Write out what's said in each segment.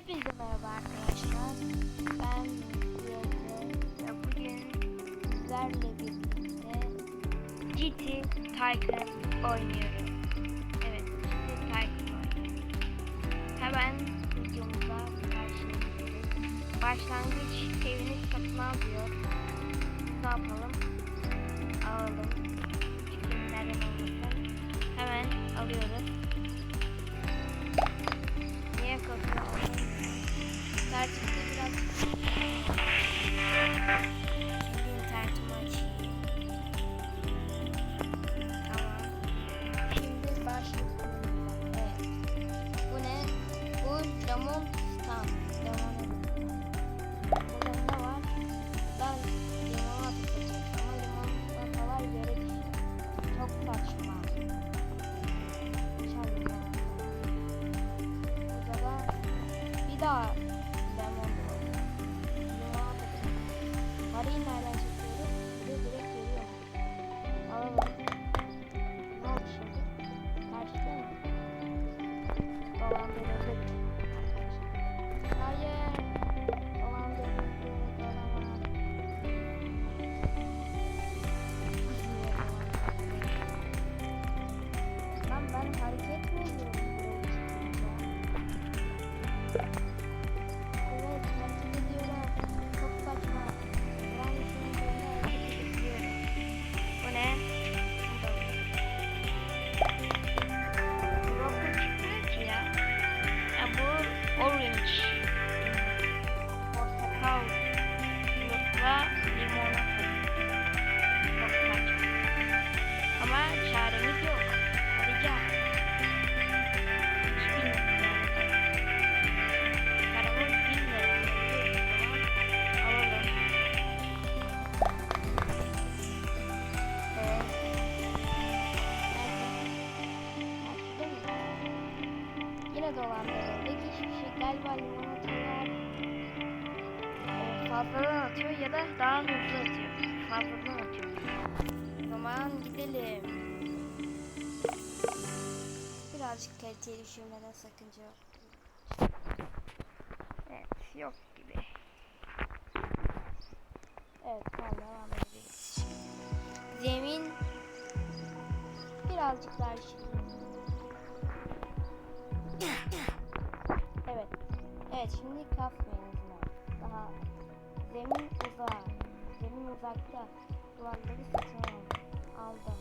Hepinize merhaba arkadaşlar. Ben ve bugün sizlerle birlikte GT Tycoon oynuyorum. Evet, GT Tycoon oynuyorum. Hemen videomuza karşılaşıyoruz. Başlangıç evini satın alıyor. Ne yapalım? Alalım. Neden olmasın. Hemen alıyoruz. Doğru. Limon atacağım. Parayı nereden çekiyoruz? Bir de direkt geliyor. Alalım. Ne oldu şimdi? Tercihte mi? Dolandırıldık. Yoksa limonata. Çok saçma. Ama çaremiz yok. Arayacağım. Dolandırıldık. Hiçbir şey galiba limonatalar fazladan atıyor ya da daha hızlı atıyor. Fazladan atıyor. O zaman gidelim. Birazcık kaliteli düşürmeden sakınca yok. Evet, yok gibi. Evet, tamam devam edebiliriz. Zemin birazcık daha şimdi. Evet. Evet, şimdi azından. Daha zemin uzak. Zemin uzakta. Duvarları satın aldım. Aldım.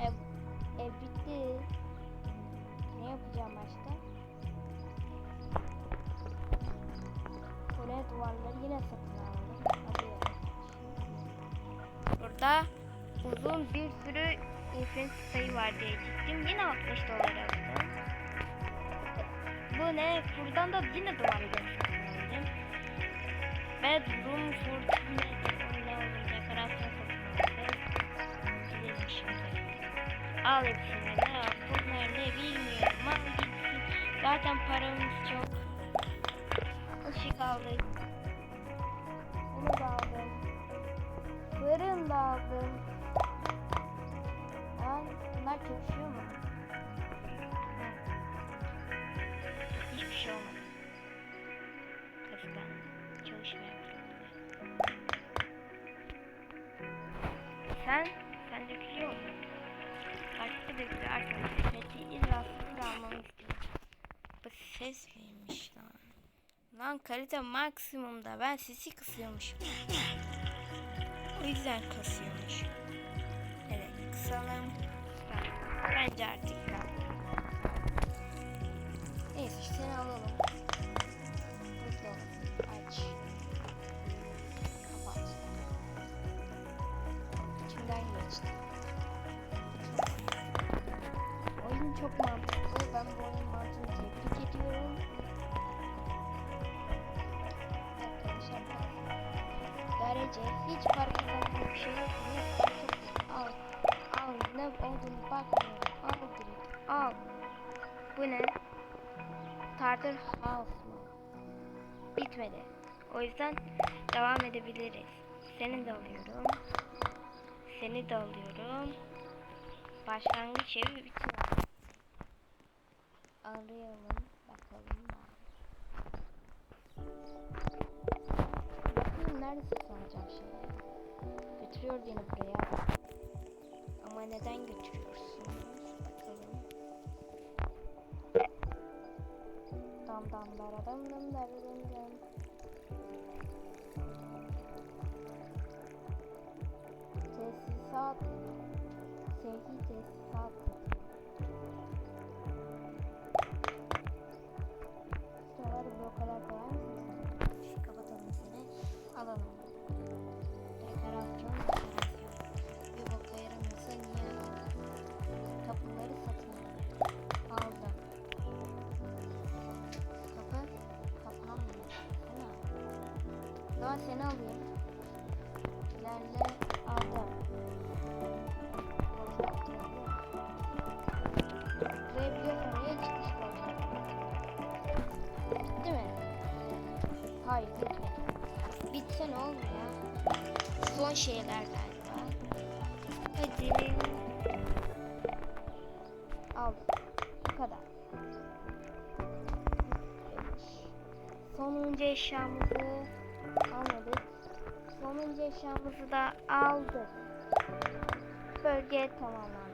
Ev, ev bitti. Ne yapacağım başka? Kule duvarları yine satın aldım. Hadi. Burada uzun bir sürü infinite sayı var diyecektim. Yine 60 dolar aldım. Bu ne? Buradan da yine duvarları. Bedroom ne. Gidelim şimdi. Al hepsini de al. Bunlar ne bilmiyorum. Al gitsin. Zaten paramız çok. Işık aldık. Bunu da aldım. Fırın da aldım. Lan bunlar çalışıyor mu? Hiçbir şey olmadı. Kıskandım. Çalışmıyor. Sen, sen dökülüyor musun? Başka dökülüyor arkadaşlar. Peki illa sıfır almamı istiyorum. Bu ses miymiş lan? Lan kalite maksimumda. Ben sesi kısıyormuşum. O yüzden kasıyormuş. Evet kısalım. Bence artık çok mantıklı. Ben bu oyun mantığını tebrik ediyorum. Arkadaşlar derece hiç para kazanacak bir şey yok. Al. Al ne olduğunu bakmıyorum. Al direkt. Al. Bu ne? Starter House mı? Bitmedi. O yüzden devam edebiliriz. Seni de alıyorum. Seni de alıyorum. Başlangıç evi bitiyor. Arayalım. Bakalım. Bakayım nerede saklanacağım şimdi. Götürüyor beni buraya. Ama neden götürüyorsunuz? Bakalım. Dam dam dara dam dam dara dam dam. Tesisat. Sevgi tesisat. Seni alayım. İlerle aldım. Buraya biliyorsun niye çıkış olacak? Bitti mi? Hayır bitmedi. Bitse ne ya? Son şeyler galiba. Hadi. Al. Bu kadar. Sonuncu eşyamızı. Sonuncu eşyamızı da aldık. Bölge tamamlandı.